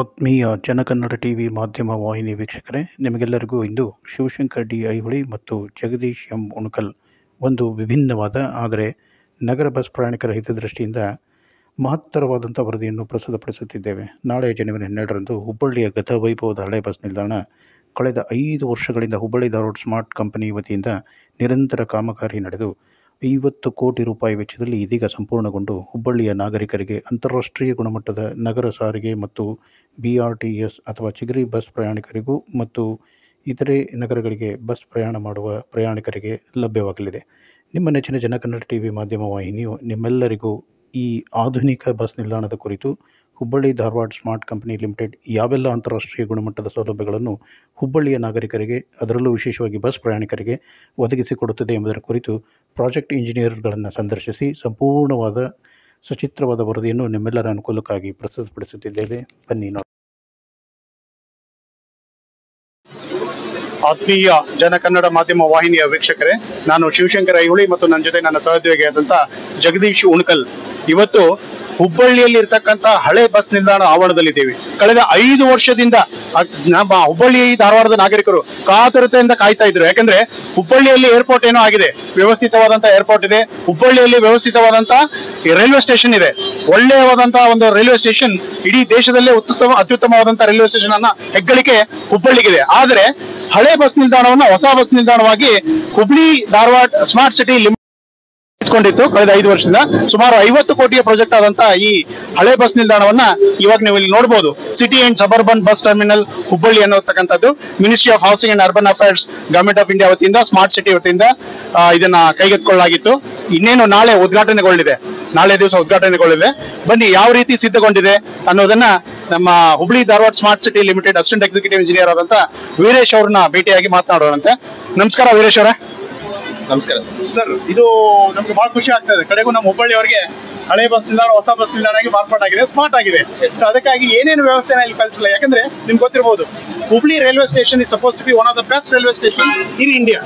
ಆತ್ಮೀಯ ಜನಕನ್ನಡ ಟಿವಿ ಮಾಧ್ಯಮ ವಾಹಿನಿ ವೀಕ್ಷಕರೇ, ನಿಮಗೆಲ್ಲರಿಗೂ ಇಂದು ಶಿವಶಂಕರ್ ಡಿ ಐಹೊಳಿ ಮತ್ತು ಜಗದೀಶ್ ಎಂ ಉಣಕಲ್ ಒಂದು ವಿಭಿನ್ನವಾದ, ಆದರೆ ನಗರ ಬಸ್ ಪ್ರಯಾಣಿಕರ ಹಿತದೃಷ್ಟಿಯಿಂದ ಮಹತ್ತರವಾದಂಥ ವರದಿಯನ್ನು ಪ್ರಸ್ತುತಪಡಿಸುತ್ತಿದ್ದೇವೆ. ನಾಳೆ ಜನವರಿ ಹನ್ನೆರಡರಂದು ಹುಬ್ಬಳ್ಳಿಯ ಗತ ವೈಭವದ ಹಳೆ ಬಸ್ ನಿಲ್ದಾಣ, ಕಳೆದ ಐದು ವರ್ಷಗಳಿಂದ ಹುಬ್ಬಳ್ಳಿ ಧಾರವಾಡ ಸ್ಮಾರ್ಟ್ ಕಂಪನಿ ವತಿಯಿಂದ ನಿರಂತರ ಕಾಮಗಾರಿ ನಡೆದು ಐವತ್ತು ಕೋಟಿ ರೂಪಾಯಿ ವೆಚ್ಚದಲ್ಲಿ ಇದೀಗ ಸಂಪೂರ್ಣಗೊಂಡು ಹುಬ್ಬಳ್ಳಿಯ ನಾಗರಿಕರಿಗೆ ಅಂತಾರಾಷ್ಟ್ರೀಯ ಗುಣಮಟ್ಟದ ನಗರ ಸಾರಿಗೆ ಮತ್ತು ಬಿ ಆರ್ ಟಿ ಎಸ್ ಅಥವಾ ಚಿಗರಿ ಬಸ್ ಪ್ರಯಾಣಿಕರಿಗೂ ಮತ್ತು ಇತರೆ ನಗರಗಳಿಗೆ ಬಸ್ ಪ್ರಯಾಣ ಮಾಡುವ ಪ್ರಯಾಣಿಕರಿಗೆ ಲಭ್ಯವಾಗಲಿದೆ. ನಿಮ್ಮ ನೆಚ್ಚಿನ ಜನಕನ್ನಡ ಟಿ ವಿ ಮಾಧ್ಯಮ ವಾಹಿನಿಯು ನಿಮ್ಮೆಲ್ಲರಿಗೂ ಈ ಆಧುನಿಕ ಬಸ್ ನಿಲ್ದಾಣದ ಕುರಿತು Hubballi Dharwad smart company limited ಯಾವೆಲ್ಲ ಅಂತಾರಾಷ್ಟ್ರೀಯ ಗುಣಮಟ್ಟದ ಸೌಲಭ್ಯಗಳನ್ನು ಹುಬ್ಬಳ್ಳಿಯ ನಾಗರಿಕರಿಗೆ, ಅದರಲ್ಲೂ ವಿಶೇಷವಾಗಿ ಬಸ್ ಪ್ರಯಾಣಿಕರಿಗೆ ಒದಗಿಸಿಕೊಡುತ್ತದೆ ಎಂಬುದರ ಕುರಿತು ಪ್ರಾಜೆಕ್ಟ್ ಇಂಜಿನಿಯರ್ಗಳನ್ನು ಸಂದರ್ಶಿಸಿ ಸಂಪೂರ್ಣವಾದ ಸಚಿತ್ರವಾದ ವರದಿಯನ್ನು ನಿಮ್ಮೆಲ್ಲರ ಅನುಕೂಲಕ್ಕಾಗಿ ಪ್ರಸ್ತುತಪಡಿಸುತ್ತಿದ್ದೇವೆ. ಬನ್ನಿ ನೋಡಿ. ಆತ್ಮೀಯ ಜನಕನ್ನಡ ಮಾಧ್ಯಮ ವಾಹಿನಿಯ ವೀಕ್ಷಕರೇ, ನಾನು ಶಿವಶಂಕರ ಐಹುಳಿ ಮತ್ತು ನನ್ನ ಜೊತೆ ನನ್ನ ಸಹೋದ್ಯೋಗಿಯಾದಂಥ ಜಗದೀಶ್ ಉಣಕಲ್. ಇವತ್ತು ಹುಬ್ಬಳ್ಳಿಯಲ್ಲಿ ಇರ್ತಕ್ಕಂತ ಹಳೆ ಬಸ್ ನಿಲ್ದಾಣ ಆವರಣದಲ್ಲಿದ್ದೇವೆ. ಕಳೆದ ಐದು ವರ್ಷದಿಂದ ನಮ್ಮ ಹುಬ್ಬಳ್ಳಿ ಧಾರವಾಡದ ನಾಗರಿಕರು ಕಾತುರತೆಯಿಂದ ಕಾಯ್ತಾ ಇದ್ರು. ಯಾಕಂದ್ರೆ ಹುಬ್ಬಳ್ಳಿಯಲ್ಲಿ ಏರ್ಪೋರ್ಟ್ ಏನೋ ಆಗಿದೆ. ವ್ಯವಸ್ಥಿತವಾದಂತ ಏರ್ಪೋರ್ಟ್ ಇದೆ. ಹುಬ್ಬಳ್ಳಿಯಲ್ಲಿ ವ್ಯವಸ್ಥಿತವಾದಂತ ರೈಲ್ವೆ ಸ್ಟೇಷನ್ ಇದೆ. ಒಳ್ಳೆಯವಾದಂತಹ ಒಂದು ರೈಲ್ವೆ ಸ್ಟೇಷನ್ ಇಡೀ ದೇಶದಲ್ಲೇ ಉತ್ತಮ ಅತ್ಯುತ್ತಮವಾದಂತಹ ರೈಲ್ವೆ ಸ್ಟೇಷನ್ ಅನ್ನ ಹೆಗ್ಗಳಿಕೆ ಹುಬ್ಬಳ್ಳಿಗಿದೆ. ಆದ್ರೆ ಹಳೆ ಬಸ್ ನಿಲ್ದಾಣವನ್ನ ಹೊಸ ಬಸ್ ನಿಲ್ದಾಣವಾಗಿ ಹುಬ್ಳಿ ಧಾರವಾಡ ಸ್ಮಾರ್ಟ್ ಸಿಟಿ ಇಟ್ಕೊಂಡಿತ್ತು ಕಳೆದ ಐದು ವರ್ಷದಿಂದ ಸುಮಾರು ಐವತ್ತು ಕೋಟಿಯ ಪ್ರಾಜೆಕ್ಟ್ ಆದಂತ ಈ ಹಳೆ ಬಸ್ ನಿಲ್ದಾಣವನ್ನ ಇವಾಗ ನೀವು ಇಲ್ಲಿ ನೋಡಬಹುದು city and suburban bus terminal Hubballi ಅನ್ನೋತಕ್ಕಂಥದ್ದು ministry of housing and urban affairs government of India ವತಿಯಿಂದ ಸ್ಮಾರ್ಟ್ ಸಿಟಿ ವತಿಯಿಂದ ಇದನ್ನ ಕೈಗೆತ್ತಿಕೊಳ್ಳಲಾಗಿತ್ತು. ಇನ್ನೇನು ನಾಳೆ ಉದ್ಘಾಟನೆಗೊಳ್ಳಿದೆ ನಾಳೆ ದಿವಸ ಉದ್ಘಾಟನೆಗೊಳ್ಳಿದೆ ಬನ್ನಿ, ಯಾವ ರೀತಿ ಸಿದ್ಧಗೊಂಡಿದೆ ಅನ್ನೋದನ್ನ ನಮ್ಮ Hubli Dharwad smart city limited assistant executive engineer ಆದಂತ ವೀರೇಶ್ ಅವ್ರನ್ನ ಭೇಟಿಯಾಗಿ ಮಾತನಾಡೋಣಂತೆ. ನಮಸ್ಕಾರ ವೀರೇಶ್ ಅವರೇ. ನಮಸ್ಕಾರ. ಸರ್ ಇದು ನಮ್ಗೆ ಬಹಳ ಖುಷಿ ಆಗ್ತದೆ ಕಡೆಗೂ ನಮ್ಮ ಹುಬ್ಬಳ್ಳಿ ಅವರಿಗೆ ಹಳೆ ಬಸ್ ನಿಲ್ದಾಣ ಹೊಸ ಬಸ್ ನಿಲ್ದಾಣ ಮಾರ್ಪಾಟಾಗಿದೆ ಸ್ಮಾರ್ಟ್ ಆಗಿದೆ. ಸೊ ಅದಕ್ಕಾಗಿ ಏನೇನು ವ್ಯವಸ್ಥೆನ ಇಲ್ಲಿ ಕಲ್ಸಿಲ್ಲ ಯಾಕಂದ್ರೆ ನಿಮ್ಗೆ ಗೊತ್ತಿರಬಹುದು Hubli railway station is suppose to be one of the best railway station in India.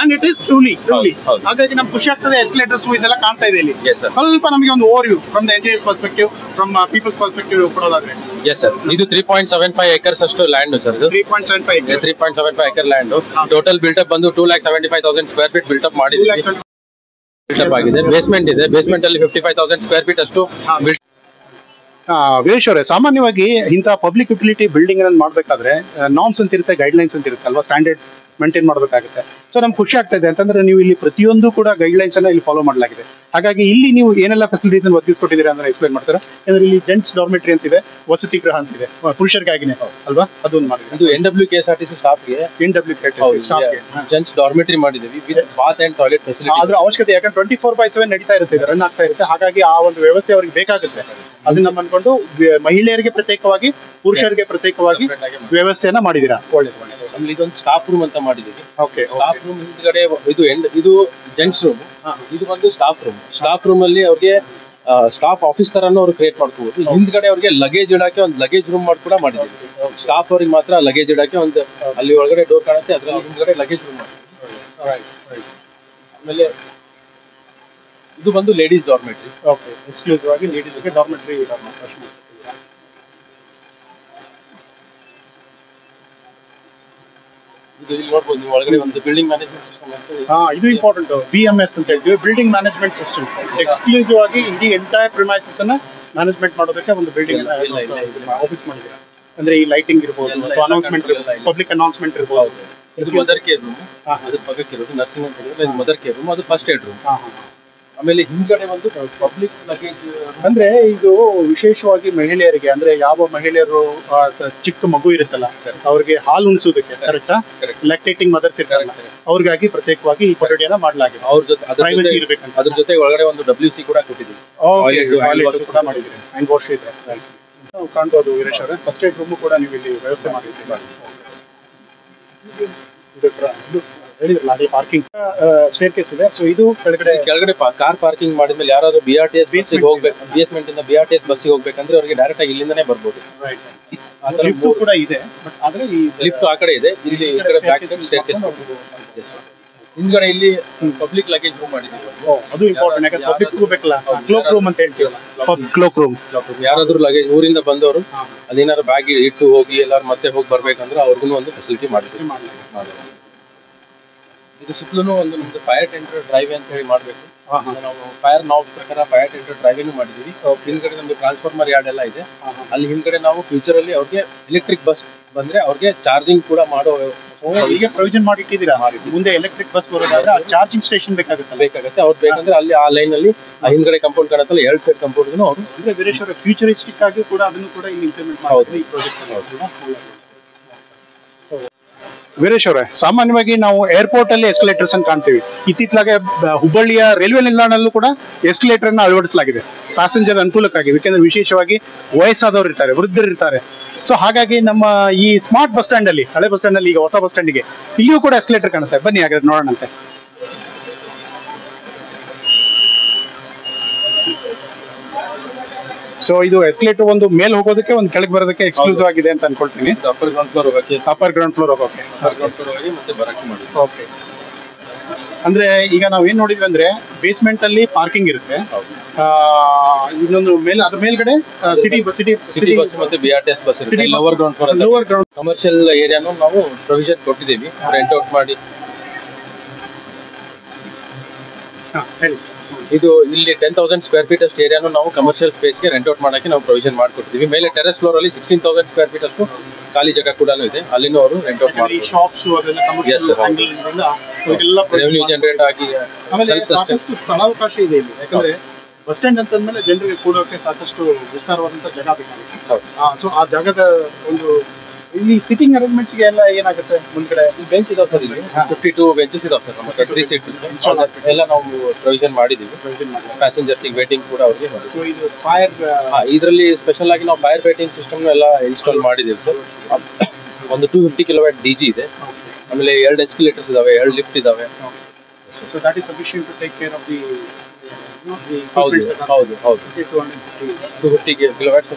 And it is truly truly. ಹಾಗಾಗಿ ನಮ್ಗೆ ಖುಷಿ ಆಗ್ತದೆ ಎಸ್ಕಲೇಟರ್ಸ್ ಇದೆಲ್ಲ ಕಾಣ್ತಾ ಇದೆ ಇಲ್ಲಿ. ಸ್ವಲ್ಪ ನಮಗೆ ಒಂದು overview from the engineers perspective from people's perspective ಕೊಡೋದಾದ್ರೆ. Yes sir ಇದು three point seven five acres ಅಷ್ಟು ಲ್ಯಾಂಡ್ ಸರ್ ಇದು three point seven five three point seven five acre land total total built up ಬಂದು two lakh seventy five thousand square feet built up ಮಾಡಿದ್ವಿ. Built up ಆಗಿದೆ. Basement ಇದೆ. Basement ಅಲ್ಲಿ fifty five thousand square feet ಅಷ್ಟು ವೀರೇಶ್ ಅವರೇ ಸಾಮಾನ್ಯವಾಗಿ ಇಂತಹ public utility building ಅನ್ನು ಮಾಡಬೇಕಾದ್ರೆ ನಾರ್ಮ್ಸ್ ಅಂತ ಇರುತ್ತೆ ಗೈಡ್ಲೈನ್ಸ್ ಅಂತ ಇರುತ್ತೆ ಅಲ್ವಾ ಸ್ಟ್ಯಾಂಡರ್ಡ್ ಮೇಂಟೈನ್ ಮಾಡಬೇಕಾಗುತ್ತೆ. ಸೊ ನಮ್ಗೆ ಖುಷಿ ಆಗ್ತಾ ಇದೆ. ಅಂತಂದ್ರೆ ನೀವು ಇಲ್ಲಿ ಪ್ರತಿಯೊಂದು ಕೂಡ ಗೈಡ್ಲೈನ್ಸ್ ಅನ್ನ ಇಲ್ಲಿ ಫಾಲೋ ಮಾಡಲಾಗಿದೆ. ಹಾಗಾಗಿ ಇಲ್ಲಿ ನೀವು ಏನೆಲ್ಲ ಫೆಸಿಲಿಟೀಸ್ ಅನ್ನು ಒದಗಿಸ್ಕೊಟ್ಟಿದ್ದೀರಾ ಅಂತ ಎಕ್ಸ್ಪ್ಲೈನ್ ಮಾಡ್ತಾರೆ? ಯಾಕಂದ್ರೆ ಇಲ್ಲಿ ಜೆಂಟ್ಸ್ ಡಾರ್ಮೆಟ್ರಿ ಅಂತಿದೆ ವಸತಿ ಗೃಹ ಅಂತಿದೆ. ಪುರುಷರಿಗಾಗಿನೇ ಅಲ್ವಾ? ಅದೊಂದು ಮಾಡಿದೆ ಇದು N W K S R T C ಸ್ಟಾಫ್ಗೆ N W gents dormitory ಮಾಡಿದೀವಿ with bath and toilet facility ಅದ್ರ ಅವಶ್ಯಕತೆ ಯಾಕಂದ್ರೆ ಟ್ವೆಂಟಿ ಫೋರ್ ಬೈ ಸೆವೆನ್ ನಡೀತಾ ಇರುತ್ತೆ ರನ್ ಆಗ್ತಾ ಇರುತ್ತೆ. ಹಾಗಾಗಿ ಆ ಒಂದು ವ್ಯವಸ್ಥೆ ಅವರಿಗೆ ಬೇಕಾಗುತ್ತೆ. ಅದನ್ನ ಅನ್ಕೊಂಡು ಮಹಿಳೆಯರಿಗೆ ಪ್ರತ್ಯೇಕವಾಗಿ ಪುರುಷರಿಗೆ ಪ್ರತ್ಯೇಕವಾಗಿ ವ್ಯವಸ್ಥೆಯನ್ನ ಮಾಡಿದೀರಾ ಒಳ್ಳೇದು ಒಳ್ಳೇದು. ಆಮೇಲೆ ಇದೊಂದು ಸ್ಟಾಫ್ ರೂಮ್ ಅಂತ ಮಾಡಿದೀವಿ ಓಕೆ ಸ್ಟಾಫ್ ರೂಮ್ ಹಿಂದ್ಗಡೆ ಇದು ಎಂಡ್ ಇದು ಜೆಂಟ್ಸ್ ರೂಮ್ ಹಾ. ಇದು ಬಂದು ಸ್ಟಾಫ್ ರೂಮ್ ಸ್ಟಾಫ್ ರೂಮ್ ಅಲ್ಲಿ ಅವ್ರಿಗೆ ಸ್ಟಾಫ್ ಆಫೀಸ್ ತರನು ಅವ್ರು ಕ್ರಿಯೇಟ್ ಮಾಡ್ಕೋಬಹುದು ಹಿಂದ್ಗಡೆ ಅವ್ರಿಗೆ ಲಗೇಜ್ ಇಡಕ್ಕೆ ಒಂದು ಲಗೇಜ್ ರೂಮ್ ಮಾಡಿ ಕೂಡ ಮಾಡಿದೀವಿ ಸ್ಟಾಫ್ ಅವ್ರಿಗೆ ಮಾತ್ರ ಲಗೇಜ್ ಇಡಕ್ಕೆ ಒಂದು ಅಲ್ಲಿ ಒಳಗಡೆ ಡೋರ್ ಕಾಣುತ್ತೆ ಅದ್ರಲ್ಲಿ ಹಿಂದ್ಗಡೆ ಲಗೇಜ್ ರೂಮ್ ಆಮೇಲೆ ಇದು ಬಂದು ಲೇಡೀಸ್ ಡಾರ್ಮೆಟ್ರಿ ಓಕೆ ಎಕ್ಸ್ಕ್ಲೂಸಿವ್ ಆಗಿ ಲೇಡೀಸ್ಗೆ ಡಾರ್ಮೆಟ್ರಿ ಇದು ಇಲ್ಲಿ ನೋಡ್ಬೋದು ನೀವು ಒಳಗಡೆ ಒಂದು ಬಿಲ್ಡಿಂಗ್ ಮ್ಯಾನೇಜ್ಮೆಂಟ್. ಹಾ ಇದು ಇಂಪಾರ್ಟೆಂಟ್ ಬಿ ಎಂ ಎಸ್ ಅಂತ ಹೇಳ್ತೀವಿ. ಬಿಲ್ಡಿಂಗ್ ಮ್ಯಾನೇಜ್ಮೆಂಟ್ ಸಿಸ್ಟಮ್ ಎಕ್ಸ್ಕ್ಲೂಸಿವ್ ಆಗಿ ಇಡೀ ಎಂಟೈರ್ ಪ್ರಿಮೈಸಸ್ ಅನ್ನ ಮ್ಯಾನೇಜ್ಮೆಂಟ್ ಮಾಡೋದಕ್ಕೆ ಒಂದು ಬಿಲ್ಡಿಂಗ್. ಆಫೀಸ್ ಮಾಡಿದ್ರೆ ಅಂದ್ರೆ ಈ ಲೈಟಿಂಗ್ ಇರ್ಬೋದು ಅನೌನ್ಸ್ಮೆಂಟ್ ಇಲ್ಲ. ಪಬ್ಲಿಕ್ ಅನೌನ್ಸ್ಮೆಂಟ್ ಇರ್ಬೋದು ಇದು ಮದರ್ ಕೇರ್ ರೂಮ್. ಅದ್ರ ಪಕ್ಕಕ್ಕೆ ಇರೋದು ನರ್ಸಿಂಗ್ ಅಂತ ಮದರ್ ಕೇರ್ ರೂಮ್ ಅದು ಫಸ್ಟ್ ಏಡ್ ರೂಮ್ ಆಮೇಲೆ ಹಿಂದ್ಗಡೆ ಒಂದು ಪಬ್ಲಿಕ್ ಲಗೇಜ್ ಅಂದ್ರೆ ಇದು ವಿಶೇಷವಾಗಿ ಮಹಿಳೆಯರಿಗೆ ಅಂದ್ರೆ ಯಾವ ಮಹಿಳೆಯರು ಚಿಕ್ಕ ಮಗು ಇರುತ್ತಲ್ಲ ಅವ್ರಿಗೆ ಹಾಲು ಉಣಿಸೋದಕ್ಕೆ ಕರೆಕ್ಟಾ. ಲ್ಯಾಕ್ಟೇಟಿಂಗ್ ಮದರ್ಸ್ ಇರ್ತಾರೆ ಅವ್ರಿಗಾಗಿ ಪ್ರತ್ಯೇಕವಾಗಿ ಈ ಕೊಠಡಿಯನ್ನ ಮಾಡಲಾಗಿದೆ. ಅವ್ರ ಜೊತೆ ಪ್ರೈವಸಿ ಇರ್ಬೇಕಂತ. ಅದ್ರ ಜೊತೆ ಒಳಗಡೆ ಒಂದು ಡಬ್ಲ್ಯೂ ಸಿ ಕೂಡ ಕೊಟ್ಟಿದ್ದೀವಿ. ಕೂಡ ಹ್ಯಾಂಡ್ ವಾಶ್ ಇದೆ. ನಾವು ಕಾಣ್ಬೋದು ವೀರೇಶ್ ಅವರೇ. ಫಸ್ಟ್ ಏಡ್ ರೂಮ್ ಕೂಡ ನೀವು ಇಲ್ಲಿ ವ್ಯವಸ್ಥೆ ಇದು ಹೇಳಿದ್ರಲ್ಲ ಅದೇ ಪಾರ್ಕಿಂಗ್ ಸ್ಟೇರ್ ಕೇಸ್ ಇದೆ. ಸೊ ಇದು ಕೆಳಗಡೆ ಕೆಳಗಡೆ ಕಾರ್ ಪಾರ್ಕಿಂಗ್ ಮಾಡಿದ್ಮೇಲೆ ಯಾರಾದ್ರೂ ಬಿ ಆರ್ ಟಿ ಎಸ್ ಬಸ್ಸಿಗೆ ಹೋಗ್ಬೇಕು ಬೇಸ್ಮೆಂಟ್ ಇಂದ ಬಿ ಆರ್ ಟಿ ಎಸ್ ಬಸ್ಸಿಗೆ ಹೋಗ್ಬೇಕಂದ್ರೆ ಅವರಿಗೆ ಡೈರೆಕ್ಟ್ ಆಗಿ ಇಲ್ಲಿಂದನೇ ಬರ್ಬೋದು. ಲಿಫ್ಟ್ ಕೂಡ ಇದೆ ಬಟ್ ಆದ್ರೆ ಈ ಲಿಫ್ಟ್ ಆ ಕಡೆ ಇದೆ. ಇಲ್ಲಿ ಈ ಕಡೆ ಬ್ಯಾಕ್ ಸೈಡ್ ಸ್ಟೇರ್ ಕೇಸ್ ಹಿಂದ್ಗಡೆ ಇಲ್ಲಿ ಪಬ್ಲಿಕ್ ಲಗೇಜ್ ರೂಮ್ ಮಾಡಿದ್ದೀವಿ. ಅದು ಇಂಪಾರ್ಟೆಂಟ್ ಯಾಕಂದ್ರೆ ಪಬ್ಲಿಕ್ ಬೇಕಲ್ಲ? ಕ್ಲೋಕ್ ರೂಮ್ ಅಂತ ಹೇಳ್ತೀವಲ್ಲ? ಕ್ಲೋಕ್ ರೂಮ್ ಯಾರಾದ್ರೂ ಲಗೇಜ್ ಊರಿಂದ ಬಂದವರು ಅದೇನಾದ್ರು ಬ್ಯಾಗ್ ಇಟ್ಟು ಹೋಗಿ ಎಲ್ಲಾರು ಮತ್ತೆ ಹೋಗಿ ಬರ್ಬೇಕಂದ್ರೆ ಅವ್ರಿಗೂ ಒಂದು ಫೆಸಿಲಿಟಿ ಮಾಡಿದ್ವಿ ಇದು ಸುತ್ತಲೂ ಒಂದು ನಮ್ದು ಫೈರ್ ಟೆಂಡರ್ ಡ್ರೈವ್ ಅಂತ ಹೇಳಿ ಮಾಡಬೇಕು. ನಾವು ಫೈರ್ ನಾವು ಪ್ರಕಾರ ಫೈರ್ ಟೆಂಡರ್ ಡ್ರೈವಿಂಗ್ ಮಾಡಿದೀವಿ ಹಿಂದ್ಗಡೆ ನಮ್ದು ಟ್ರಾನ್ಸ್ಫಾರ್ಮರ್ ಯಾರ್ಡ್ ಎಲ್ಲ ಇದೆ. ಅಲ್ಲಿ ಹಿಂದ್ಗಡೆ ನಾವು ಫ್ಯೂಚರ್ ಅಲ್ಲಿ ಅವ್ರಿಗೆ ಎಲೆಕ್ಟ್ರಿಕ್ ಬಸ್ ಬಂದ್ರೆ ಅವ್ರಿಗೆ ಚಾರ್ಜಿಂಗ್ ಕೂಡ ಮಾಡೋ ಈಗ ಪ್ರೊವಿಷನ್ ಮಾಡಿ ಇಟ್ಟಿದ್ದೀರಾ ಮುಂದೆ ಎಲೆಕ್ಟ್ರಿಕ್ ಬಸ್ ಬರೋದಾದ್ರೆ ಚಾರ್ಜಿಂಗ್ ಸ್ಟೇಷನ್ ಬೇಕಾಗುತ್ತೆ ಬೇಕಾಗುತ್ತೆ. ಅವ್ರು ಬೇಕಂದ್ರೆ ಅಲ್ಲಿ ಆ ಲೈನ್ ಅಲ್ಲಿ ಆ ಹಿಂದ್ಗಡೆ ಕಂಪೌಂಡ್ ಕಾಣತ್ತಲ್ಲ ಎರಡು ಸೈಡ್ ಕಂಪೌಂಡ್ ಅವರು ಅಂದ್ರೆ ವೀರೇಶ್ವರ ಫ್ಯೂಚರಿಸ್ಟಿಕ್ ಆಗಿ ಕೂಡ ಅದನ್ನು ಕೂಡ ಇಲ್ಲಿ ಇಂಪ್ಲಿಮೆಂಟ್ ಹೌದು. ಮಾಡಿದ್ರೆ ಈ ಪ್ರಾಜೆಕ್ಟ್ ವೀರೇಶ್ ಅವರೇ, ಸಾಮಾನ್ಯವಾಗಿ ನಾವು ಏರ್ಪೋರ್ಟ್ ಅಲ್ಲಿ ಎಸ್ಕಲೇಟರ್ಸ್ ಅನ್ನು ಕಾಣ್ತೀವಿ. ಇತ್ತೀಚೆಗೆ ಹುಬ್ಬಳ್ಳಿಯ ರೈಲ್ವೆ ನಿಲ್ದಾಣದಲ್ಲೂ ಕೂಡ ಎಸ್ಕಲೇಟರ್ ಅನ್ನು ಅಳವಡಿಸಲಾಗಿದೆ. ಪ್ಯಾಸೆಂಜರ್ ಅನುಕೂಲಕ್ಕಾಗಿ, ಯಾಕೆಂದ್ರೆ ವಿಶೇಷವಾಗಿ ವಯಸ್ಸಾದವರು ಇರ್ತಾರೆ, ವೃದ್ಧರು ಇರ್ತಾರೆ. ಸೊ ಹಾಗಾಗಿ ನಮ್ಮ ಈ ಸ್ಮಾರ್ಟ್ ಬಸ್ ಸ್ಟ್ಯಾಂಡ್ ಅಲ್ಲಿ, ಹಳೆ ಬಸ್ ಸ್ಟ್ಯಾಂಡ್ ಅಲ್ಲಿ, ಈಗ ಹೊಸ ಬಸ್ ಸ್ಟ್ಯಾಂಡಿಗೆ ಇಲ್ಲಿಯೂ ಕೂಡ ಎಸ್ಕಲೇಟರ್ ಕಾಣುತ್ತೆ. ಬನ್ನಿ ಹಾಗಾದ್ರೆ ನೋಡೋಣಂತೆ. ಸೊ ಇದು ಎಸ್ಕಲೇಟರ್ ಒಂದು ಮೇಲೆ ಹೋಗೋದಕ್ಕೆ ಒಂದು ಕೆಳಗೆ ಬರೋದಕ್ಕೆ ಎಕ್ಸ್ಕ್ಲೂಸಿವ್ ಆಗಿದೆ ಅಂತ ಅನ್ಕೊಳ್ತೀನಿ. ಅಪ್ಪರ್ ಗ್ರೌಂಡ್ ಫ್ಲೋರ್ ಹೋಗಕ್ಕೆ. ಅಪ್ಪರ್ ಗ್ರೌಂಡ್ ಫ್ಲೋರ್ ಹೋಗೋಕೆ ಅಪ್ಪರ್ ಗ್ರೌಂಡ್ ಫ್ಲೋರ್ ಹೋಗಿ ಮತ್ತೆ ಬರಕ್ಕೆ ಮಾಡಿ ಓಕೆ ಅಂದ್ರೆ ಈಗ ನಾವು ಏನ್ ನೋಡಿದ್ವಿ ಅಂದ್ರೆ ಬೇಸ್ಮೆಂಟ್ ಅಲ್ಲಿ ಪಾರ್ಕಿಂಗ್ ಇರುತ್ತೆ. ಇನ್ನೊಂದು ಮೇಲೆ ಅದ್ರ ಮೇಲ್ಗಡೆ ಸಿಟಿ ಸಿಟಿ ಸಿಟಿ ಬಸ್ ಮತ್ತೆ B R T S bus City lower ground floor lower ground commercial ಏರಿಯಾನು ನಾವು ಪ್ರೊವಿಷನ್ ಕೊಟ್ಟಿದ್ದೀವಿ. ರೆಂಟ್ ಔಟ್ ಮಾಡಿ. ಹೇಳಿ. ಇದು ಇಲ್ಲಿ ಟೆನ್ ತೌಸಂಡ್ ಸ್ಕ್ವೇರ್ ಫೀಟ್ ಅಷ್ಟು ಏರಿಯಾನು ನಾವು ಕಮರ್ಷಿಯಲ್ ಸ್ಪೇಸ್ಗೆ ರೆಂಟ್ ಔಟ್ ಮಾಡಕ್ಕೆ ನಾವು ಪ್ರೊವಿಷನ್ ಮಾಡ್ಕೊಡ್ತೀವಿ. ಮೇಲೆ ಟೆರೆಸ್ ಫ್ಲೋರ್ ಅಲ್ಲಿ ಸಿಕ್ಸ್ಟೀನ್ ತೌಸಂಡ್ ಸ್ಕ್ವೇರ್ ಫೀಟ್ ಅಷ್ಟು ಖಾಲಿ ಜಾಗ ಕೂಡ ಇದೆ. ಅಲ್ಲಿನೂ ಅವರು ರೆಂಟ್ ಔಟ್ ಮಾಡಿ ರೆವೆನ್ಯೂ ಜನರೇಟ್ ಆಗಿ ಸ್ಥಳಾವಕಾಶ ಇದೆ ಇಲ್ಲಿ. ಯಾಕಂದ್ರೆ ಬಸ್ ಸ್ಟ್ಯಾಂಡ್ ಅಂತಂದ್ಮೇಲೆ ಜನರಿಗೆ ಕೂಡೋಕೆ ಸಾಕಷ್ಟು ವಿಸ್ತಾರವಾದಂತ ಜಾಗ ಬೇಕಾಗುತ್ತೆ. ಸೊ ಆ ಜಾಗದ ಒಂದು ಇಲ್ಲಿ ಸಿಟಿಂಗ್ ಅರೇಂಜ್ಮೆಂಟ್ಸ್ಗೆ ಎಲ್ಲ ಏನಾಗುತ್ತೆ ಮುಂದ್ಗಡೆ? ಬೆಂಚ್ ಇದಾವೆ ಸರ್ ಇಲ್ಲಿ. ಫಿಫ್ಟಿ ಟು ಬೆಂಚಸ್ ಇದಾವೆ ಸರ್ ನಮ್ಮ ತ್ರೀ ಸೀಟ್ ಎಲ್ಲ ನಾವು ಪ್ರೊವಿಷನ್ ಮಾಡಿದೀವಿ. ಪ್ಯಾಸೆಂಜರ್ಸ್ ವೇಟಿಂಗ್ ಕೂಡ ಅವ್ರಿಗೆ ಸೊ ಇದು ಫೈರ್ ಇದರಲ್ಲಿ ಸ್ಪೆಷಲ್ ಆಗಿ ನಾವು ಫೈರ್ ವೇಟಿಂಗ್ ಸಿಸ್ಟಮ್ ಎಲ್ಲ ಇನ್ಸ್ಟಾಲ್ ಮಾಡಿದ್ದೀವಿ ಸರ್ ಒಂದು two fifty kilowatt D G ಇದೆ. ಆಮೇಲೆ ಎರಡು ಎಸ್ಕಲೇಟರ್ಸ್ ಇದಾವೆ ಎರಡು ಲಿಫ್ಟ್ ಇದಾವೆ. So that is sufficient to take care of the ಹೌದು ಹೌದು ಹೌದು. ಟೂ ಫಿಫ್ಟಿ ಕಿಲೋವ್ಯಾಟ್ಸ್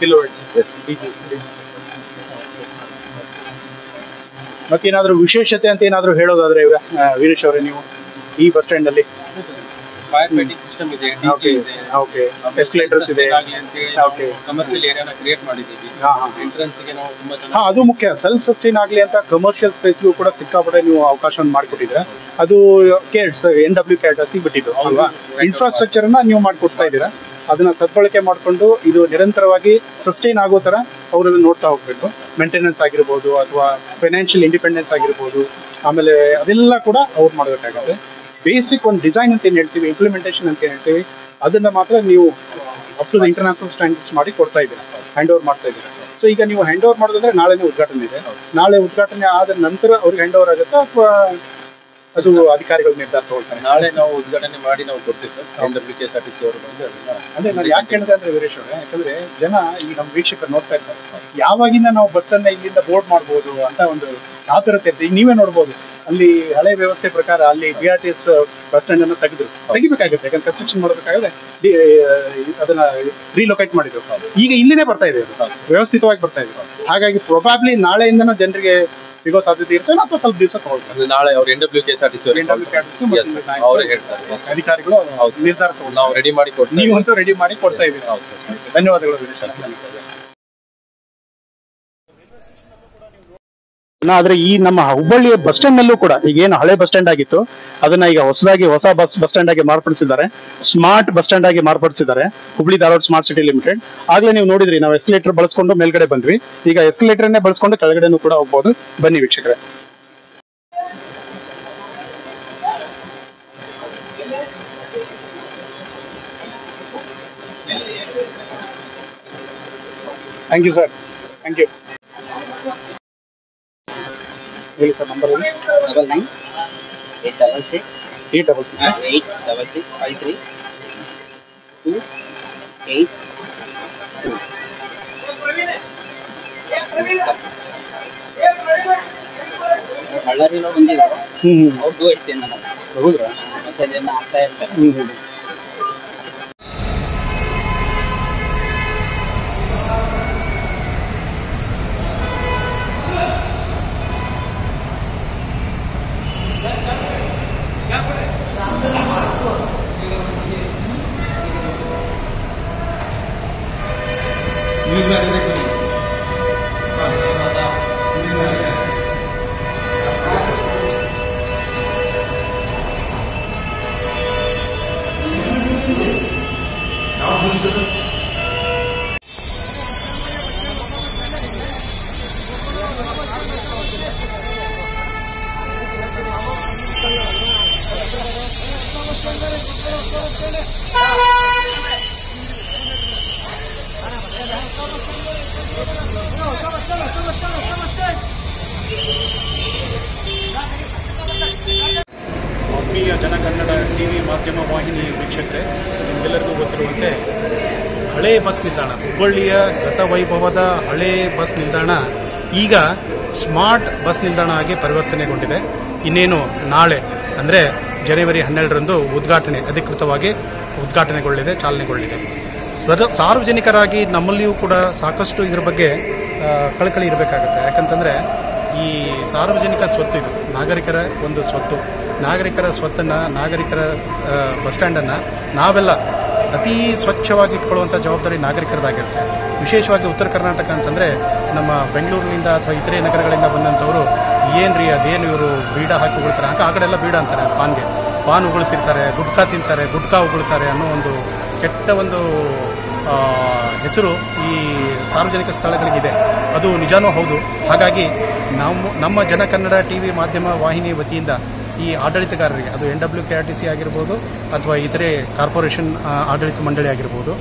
ಮತ್ತೇನಾದ್ರೂ ವಿಶೇಷತೆ ಅಂತ ಏನಾದ್ರೂ ಹೇಳೋದಾದ್ರೆ ಇವಾಗ ವೀರೇಶ್ ಅವರೇ ನೀವು ಈ ಬಸ್ ಸ್ಟ್ಯಾಂಡ್ ಅಲ್ಲಿ? ಫೈರ್ ಫೈಟಿಂಗ್ ಸಿಸ್ಟಮ್ ಇದೆ ಓಕೆ ಓಕೆ ಎಸ್ಕಲೇಟರ್ಸ್ ಇದೆ ಓಕೆ ಕಮರ್ಷಿಯಲ್ ಏರಿಯಾನ ಕ್ರಿಯೇಟ್ ಮಾಡಿದ್ದೀವಿ. ಹಾ ಹಾ. ಎಂಟ್ರೆನ್ಸ್ಗೆ ನಾವು ತುಂಬಾ ಹಾ ಅದು ಮುಖ್ಯ. ಸೆಲ್ಫ್ ಸಸ್ಟೈನ್ ಆಗ್ಲಿ ಅಂತ ಕಮರ್ಷಿಯಲ್ ಸ್ಪೇಸ್ಗೂ ಕೂಡ ಸಿಕ್ಕಾಪಟ್ಟೆ ನೀವು ಅವಕಾಶವನ್ನು ಮಾಡಿಕೊಟ್ಟಿದ್ರೆ ಅದು ಕೇಡ್ಸ್ ಎನ್ ಡಬ್ಲ್ಯೂ ಕ್ಯಾಟ್ ಸಿಗ್ಬಿಟ್ಟಿದ್ದು ಅಲ್ವಾ? ಇನ್ಫ್ರಾಸ್ಟ್ರಕ್ಚರ್ ನೀವು ಮಾಡ್ಕೊಡ್ತಾ ಇದ್ದೀರಾ? ಅದನ್ನ ಸದ್ಬಳಕೆ ಮಾಡಿಕೊಂಡು ಇದು ನಿರಂತರವಾಗಿ ಸಸ್ಟೈನ್ ಆಗೋ ತರ ಅವರನ್ನು ನೋಡ್ತಾ ಹೋಗ್ಬೇಕು. ಮೇಂಟೆನೆನ್ಸ್ ಆಗಿರ್ಬೋದು ಅಥವಾ ಫೈನಾನ್ಷಿಯಲ್ ಇಂಡಿಪೆಂಡೆನ್ಸ್ ಆಗಿರ್ಬೋದು. ಆಮೇಲೆ ಅದೆಲ್ಲ ಕೂಡ ಅವ್ರು ಮಾಡಬೇಕಾಗುತ್ತೆ. ಬೇಸಿಕ್ ಒಂದು ಡಿಸೈನ್ ಅಂತ ಏನ್ ಹೇಳ್ತೀವಿ ಇಂಪ್ಲಿಮೆಂಟೇಷನ್ ಅಂತ ಏನ್ ಹೇಳ್ತೀವಿ, ಅದನ್ನ ಮಾತ್ರ ನೀವು ಅಪ್ ಟು ಇಂಟರ್ನ್ಯಾಷನಲ್ ಸ್ಟ್ಯಾಂಡರ್ಡ್ಸ್ ಮಾಡಿ ಕೊಡ್ತಾ ಇದ್ದೀರಾ. ಹ್ಯಾಂಡ್ ಓವರ್ ಮಾಡ್ತಾ ಇದ್ದೀರಾ. ಸೊ ಈಗ ನೀವು ಹ್ಯಾಂಡ್ ಓವರ್ ಮಾಡೋದಂದ್ರೆ ನಾಳೆನೇ ಉದ್ಘಾಟನೆ ಇದೆ. ನಾಳೆ ಉದ್ಘಾಟನೆ ಆದ ನಂತರ ಅವ್ರಿಗೆ ಹ್ಯಾಂಡ್ ಓವರ್ ಆಗುತ್ತಾ ಅಥವಾ ಅದು ಅಧಿಕಾರಿಗಳು ನಿರ್ಧಾರ ತಗೊಳ್ತಾರೆ. ನಾಳೆ ನಾವು ಉದ್ಘಾಟನೆ ಮಾಡಿ ನಾವು ಕೊಡ್ತೀವಿ sir. N W K S R T C ಅವರು ಬಂದು ಅಂದ್ರೆ ನಾನು ಯಾಕೆ ಕೇಳಿದೆ ಅಂದ್ರೆ ವೀರೇಶ್ ಅವರೇ ಯಾಕಂದ್ರೆ ಜನ ಈಗ ನಮ್ಮ ವೀಕ್ಷಕರು ನೋಡ್ತಾ ಇರ್ತಾರೆ ಯಾವಾಗಿಂದ ನಾವು ಬಸ್ ಅನ್ನ ಇಲ್ಲಿಂದ ಬೋರ್ಡ್ ಮಾಡ್ಬೋದು ಅಂತ ಒಂದು ಆತುರತೆ ಇರ್ತದೆ. ಈಗ ನೀವೇ ನೋಡ್ಬೋದು. ಅಲ್ಲಿ ಹಳೆ ವ್ಯವಸ್ಥೆ ಪ್ರಕಾರ ಅಲ್ಲಿ B R T S bus stand ಅನ್ನು ತೆಗೆದು ತೆಗಿಬೇಕಾಗುತ್ತೆ. ಯಾಕಂದ್ರೆ ಕನ್ಸ್ಟ್ರಕ್ಷನ್ ಮಾಡಬೇಕಾದ್ರೆ ಡಿ- ಅದನ್ನ ರೀಲೊಕೇಟ್ ಮಾಡಿದ್ರು ಈಗ ಇಲ್ಲಿನೇ ಬರ್ತಾ ಇದೆ. ವ್ಯವಸ್ಥಿತವಾಗಿ ಬರ್ತಾ ಇದೆ. ಹಾಗಾಗಿ ಪ್ರೊಬಾಬ್ಲಿ ನಾಳೆಯಿಂದನೂ ಜನರಿಗೆ ಸಿಗೋ ಸಾಧ್ಯತೆ ಇರುತ್ತೆ ಅಥವಾ ಸ್ವಲ್ಪ ದಿವಸ ತಗೊಳ್ತಾರೆ. ನಾಳೆ ಅವ್ರು N W K S R T C ಅವರೇ ಹೇಳ್ತಾರೆ. ಅಧಿಕಾರಿಗಳು ಹೌದು. ನಿರ್ಧಾರ ನಾವು ರೆಡಿ ಮಾಡಿ ಕೊಡ್ತೀವಿ ನೀವಂತೂ ರೆಡಿ ಮಾಡಿ ಕೊಡ್ತಾ ಇದ್ದೀವಿ ಧನ್ಯವಾದಗಳು ವೀರೇಶ್ ಅವರೇ. ಆದ್ರೆ ಈ ನಮ್ಮ ಹುಬ್ಬಳ್ಳಿಯ ಬಸ್ ಸ್ಟ್ಯಾಂಡ್ ನಲ್ಲೂ ಕೂಡ ಈಗ ಏನು ಹಳೆ ಬಸ್ ಸ್ಟ್ಯಾಂಡ್ ಆಗಿತ್ತು, ಅದನ್ನ ಈಗ ಹೊಸದಾಗಿ ಹೊಸ ಬಸ್ ಬಸ್ ಸ್ಟ್ಯಾಂಡ್ ಆಗಿ ಮಾರ್ಪಡಿಸಿದ್ದಾರೆ. ಸ್ಮಾರ್ಟ್ ಬಸ್ ಸ್ಟ್ಯಾಂಡ್ ಆಗಿ ಮಾರ್ಪಡಿಸಿದ್ದಾರೆ, Hubli Dharwad smart city limited ಆಗ್ಲೇ ನೀವು ನೋಡಿದ್ರಿ, ನಾವು ಎಸ್ಕಲೇಟರ್ ಬಳಸ್ಕೊಂಡು ಮೇಲ್ಗಡೆ ಬಂದ್ವಿ. ಈಗ ಎಸ್ಕಲೇಟರ್ ಅನ್ನೇ ಬಳಸ್ಕೊಂಡು ಕೆಳಗಡೆನೂ ಕೂಡ ಹೋಗ್ಬೋದು. ಬನ್ನಿ ವೀಕ್ಷಕರೇ. Thank you sir thank you ಹೇಳಿ sir number double nine eight double six eight double six eight double six five three two eight ಬಳ್ಳಾರಿలో ಬಂದಿದ್ರು ಹ್ಮ್ ಹ್ಮ್ ಅವ್ರಿಗೂ ಇರ್ತೇನೆ ನಾನು ಹೌದ್ರಾ ಮತ್ತೆ ಅದನ್ನ ಆಗ್ತಾ ಇರ್ತಾರೆ Thank you. ಆತ್ಮೀಯ ಜನಕನ್ನಡ ಟಿವಿ ಮಾಧ್ಯಮ ವಾಹಿನಿ ವೀಕ್ಷಕರೇ ನಿಮಗೆಲ್ಲರಿಗೂ ಗೊತ್ತಿರುವಂತೆ ಹಳೆ ಬಸ್ ನಿಲ್ದಾಣ, ಹುಬ್ಬಳ್ಳಿಯ ಗತವೈಭವದ ಹಳೆ ಬಸ್ ನಿಲ್ದಾಣ ಈಗ ಸ್ಮಾರ್ಟ್ ಬಸ್ ನಿಲ್ದಾಣ ಆಗಿ ಪರಿವರ್ತನೆಗೊಂಡಿದೆ. ಇನ್ನೇನು ನಾಳೆ, ಅಂದರೆ ಜನವರಿ ಹನ್ನೆರಡರಂದು ಉದ್ಘಾಟನೆ, ಅಧಿಕೃತವಾಗಿ ಉದ್ಘಾಟನೆಗೊಳ್ಳಿದೆ, ಚಾಲನೆಗೊಳ್ಳಿದೆ. ಸರ್, ಸಾರ್ವಜನಿಕರಾಗಿ ನಮ್ಮಲ್ಲಿಯೂ ಕೂಡ ಸಾಕಷ್ಟು ಇದರ ಬಗ್ಗೆ ಕಳಕಳಿ ಇರಬೇಕಾಗುತ್ತೆ. ಯಾಕಂತಂದರೆ ಈ ಸಾರ್ವಜನಿಕ ಸ್ವತ್ತು ಇದು, ನಾಗರಿಕರ ಒಂದು ಸ್ವತ್ತು. ನಾಗರಿಕರ ಸ್ವತ್ತನ್ನು, ನಾಗರಿಕರ ಬಸ್ ಸ್ಟ್ಯಾಂಡನ್ನು ನಾವೆಲ್ಲ ಅತಿ ಸ್ವಚ್ಛವಾಗಿ ಇಟ್ಕೊಳ್ಳುವಂಥ ಜವಾಬ್ದಾರಿ ನಾಗರಿಕರದಾಗಿರುತ್ತೆ. ವಿಶೇಷವಾಗಿ ಉತ್ತರ ಕರ್ನಾಟಕ ಅಂತಂದರೆ ನಮ್ಮ ಬೆಂಗಳೂರಿನಿಂದ ಅಥವಾ ಇತರೆ ನಗರಗಳಿಂದ ಬಂದಂಥವರು ರೀ ಅದೇನು ಇವರು ಬೀಡ ಹಾಕಿ ಉಗುಳ್ತಾರೆ? ಆ ಕಡೆ ಎಲ್ಲ ಬೀಡ ಅಂತಾರೆ, ಪಾನ್ಗೆ. ಪಾನ್ ಉಗುಳ್ತಿರ್ತಾರೆ, ಗುಟ್ಕಾ ತಿಂತಾರೆ, ಗುಟ್ಕಾ ಉಗುಳ್ತಾರೆ ಅನ್ನೋ ಒಂದು ಕೆಟ್ಟ ಒಂದು ಹೆಸರು ಈ ಸಾರ್ವಜನಿಕ ಸ್ಥಳಗಳಿಗಿದೆ. ಅದು ನಿಜಾನೂ ಹೌದು. ಹಾಗಾಗಿ ನಮ್ಮ ನಮ್ಮ ಜನಕನ್ನಡ ಟಿ ವಿ ಮಾಧ್ಯಮ ವಾಹಿನಿ ವತಿಯಿಂದ ಈ ಆಡಳಿತಗಾರರಿಗೆ, ಅದು N W K R T C ಆಗಿರ್ಬೋದು ಅಥವಾ ಇತರೆ ಕಾರ್ಪೊರೇಷನ್ ಆಡಳಿತ ಮಂಡಳಿ ಆಗಿರ್ಬೋದು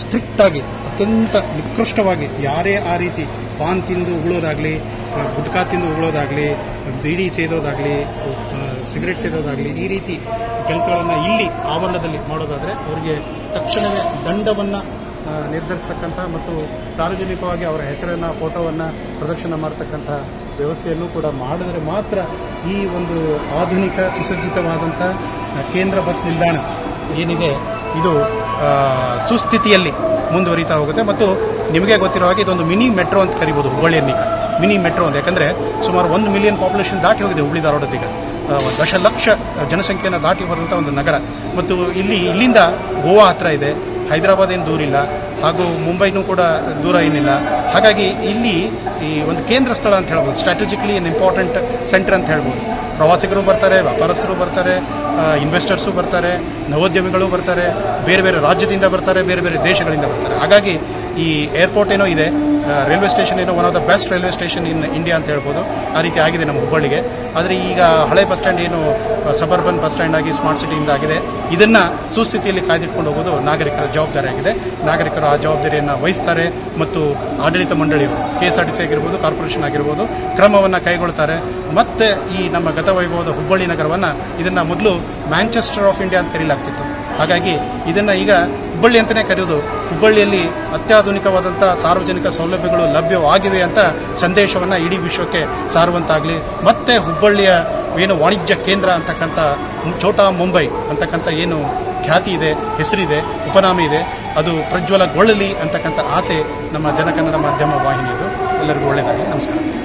ಸ್ಟ್ರಿಕ್ಟ್ ಆಗಿ, ಅತ್ಯಂತ ನಿಕೃಷ್ಟವಾಗಿ ಯಾರೇ ಆ ರೀತಿ ಪಾನ್ ತಿಂದು ಉಗುಳೋದಾಗಲಿ ಗುಟ್ಕಾ ತಿಂದು ಉಗುಳೋದಾಗಲಿ, ಬೀಡಿ ಸೇದೋದಾಗಲಿ ಸಿಗರೆಟ್ ಸೇದೋದಾಗಲಿ, ಈ ರೀತಿ ಕೆಲಸಗಳನ್ನು ಇಲ್ಲಿ ಆವರಣದಲ್ಲಿ ಮಾಡೋದಾದರೆ ಅವರಿಗೆ ತಕ್ಷಣವೇ ದಂಡವನ್ನು ನಿರ್ಧರಿಸ್ತಕ್ಕಂಥ ಮತ್ತು ಸಾರ್ವಜನಿಕವಾಗಿ ಅವರ ಹೆಸರನ್ನು, ಫೋಟೋವನ್ನು ಪ್ರದರ್ಶನ ಮಾಡತಕ್ಕಂಥ ವ್ಯವಸ್ಥೆಯನ್ನು ಕೂಡ ಮಾಡಿದರೆ ಮಾತ್ರ ಈ ಒಂದು ಆಧುನಿಕ ಸುಸಜ್ಜಿತವಾದಂಥ ಕೇಂದ್ರ ಬಸ್ ನಿಲ್ದಾಣ ಏನಿದೆ, ಇದು ಸುಸ್ಥಿತಿಯಲ್ಲಿ ಮುಂದುವರಿತಾ ಹೋಗುತ್ತೆ. ಮತ್ತು ನಿಮಗೆ ಗೊತ್ತಿರೋ ಹಾಗೆ ಇದೊಂದು ಮಿನಿ ಮೆಟ್ರೋ ಅಂತ ಕರಿಬೋದು ಹುಬ್ಬಳ್ಳಿಯನ್ನೀಗ ಮಿನಿ ಮೆಟ್ರೋ ಅಂತ. ಯಾಕಂದರೆ ಸುಮಾರು ಒಂದು ಮಿಲಿಯನ್ ಪಾಪ್ಯುಲೇಷನ್ ದಾಟಿ ಹೋಗಿದೆ ಹುಬ್ಬಳ್ಳಿ ಧಾರವಾಡದೀಗ ದಶಲಕ್ಷ ಜನಸಂಖ್ಯೆಯನ್ನು ದಾಟಿ ಬರುವಂಥ ಒಂದು ನಗರ. ಮತ್ತು ಇಲ್ಲಿ, ಇಲ್ಲಿಂದ ಗೋವಾ ಹತ್ರ ಇದೆ. ಹೈದರಾಬಾದ್ ಏನು ದೂರ ಇಲ್ಲ ಹಾಗೂ ಮುಂಬೈನೂ ಕೂಡ ದೂರ ಏನಿಲ್ಲ. ಹಾಗಾಗಿ ಇಲ್ಲಿ ಈ ಒಂದು ಕೇಂದ್ರ ಸ್ಥಳ ಅಂತ ಹೇಳ್ಬೋದು ಸ್ಟ್ರಾಟಜಿಕಲಿ ಏನು ಇಂಪಾರ್ಟೆಂಟ್ ಸೆಂಟರ್ ಅಂತ ಹೇಳ್ಬೋದು. ಪ್ರವಾಸಿಗರು ಬರ್ತಾರೆ, ವ್ಯಾಪಾರಸ್ಥರು ಬರ್ತಾರೆ ಇನ್ವೆಸ್ಟರ್ಸು ಬರ್ತಾರೆ, ನವೋದ್ಯಮಿಗಳು ಬರ್ತಾರೆ, ಬೇರೆ ಬೇರೆ ರಾಜ್ಯದಿಂದ ಬರ್ತಾರೆ, ಬೇರೆ ಬೇರೆ ದೇಶಗಳಿಂದ ಬರ್ತಾರೆ. ಹಾಗಾಗಿ ಈ ಏರ್ಪೋರ್ಟ್ ಏನೋ ಇದೆ ರೈಲ್ವೆ ಸ್ಟೇಷನ್ ಏನೋ one of the best railway station in India ಅಂತ ಹೇಳ್ಬೋದು. ಆ ರೀತಿ ಆಗಿದೆ ನಮ್ಮ ಹುಬ್ಬಳ್ಳಿಗೆ. ಆದರೆ ಈಗ ಹಳೆ ಬಸ್ ಸ್ಟ್ಯಾಂಡ್ ಏನು ಸಬರ್ಬನ್ ಬಸ್ ಸ್ಟ್ಯಾಂಡ್ ಆಗಿ ಸ್ಮಾರ್ಟ್ ಸಿಟಿಯಿಂದ ಆಗಿದೆ. ಇದನ್ನ ಸುಸ್ಥಿತಿಯಲ್ಲಿ ಕಾಯ್ದಿಟ್ಕೊಂಡು ಹೋಗೋದು ನಾಗರಿಕರ ಜವಾಬ್ದಾರಿಯಾಗಿದೆ ನಾಗರಿಕರು ಆ ಜವಾಬ್ದಾರಿಯನ್ನು ವಹಿಸ್ತಾರೆ ಮತ್ತು ಆಡಳಿತ ಮಂಡಳಿಯವರು K S R T C ಆಗಿರ್ಬೋದು, ಕಾರ್ಪೊರೇಷನ್ ಆಗಿರ್ಬೋದು ಕ್ರಮವನ್ನು ಕೈಗೊಳ್ತಾರೆ. ಮತ್ತೆ ಈ ನಮ್ಮ ಗತವೈಭವದ ಹುಬ್ಬಳ್ಳಿ ನಗರವನ್ನು ಇದನ್ನು ಮೊದಲು ಮ್ಯಾಂಚೆಸ್ಟರ್ ಆಫ್ ಇಂಡಿಯಾ ಅಂತ ಕರೀಲಾಗ್ತಿತ್ತು. ಹಾಗಾಗಿ ಇದನ್ನ ಈಗ ಹುಬ್ಬಳ್ಳಿ ಅಂತಲೇ ಕರೆಯೋದು ಹುಬ್ಬಳ್ಳಿಯಲ್ಲಿ ಅತ್ಯಾಧುನಿಕವಾದಂಥ ಸಾರ್ವಜನಿಕ ಸೌಲಭ್ಯಗಳು ಲಭ್ಯವಾಗಿವೆ ಅಂತ ಸಂದೇಶವನ್ನು ಇಡೀ ವಿಶ್ವಕ್ಕೆ ಸಾರುವಂತಾಗಲಿ. ಮತ್ತೆ ಹುಬ್ಬಳ್ಳಿಯ ಏನು ವಾಣಿಜ್ಯ ಕೇಂದ್ರ ಅಂತಕ್ಕಂಥ ಛೋಟಾ ಮುಂಬೈ ಅಂತಕ್ಕಂಥ ಏನು ಖ್ಯಾತಿ ಇದೆ, ಹೆಸರಿದೆ, ಉಪನಾಮ ಇದೆ, ಅದು ಪ್ರಜ್ವಲಗೊಳ್ಳಲಿ ಅಂತಕ್ಕಂಥ ಆಸೆ ನಮ್ಮ ಜನಕನ್ನಡ ಮಾಧ್ಯಮ ವಾಹಿನಿಯದು. ಎಲ್ಲರಿಗೂ ಒಳ್ಳೆಯದಾಗಲಿ ನಮಸ್ಕಾರ.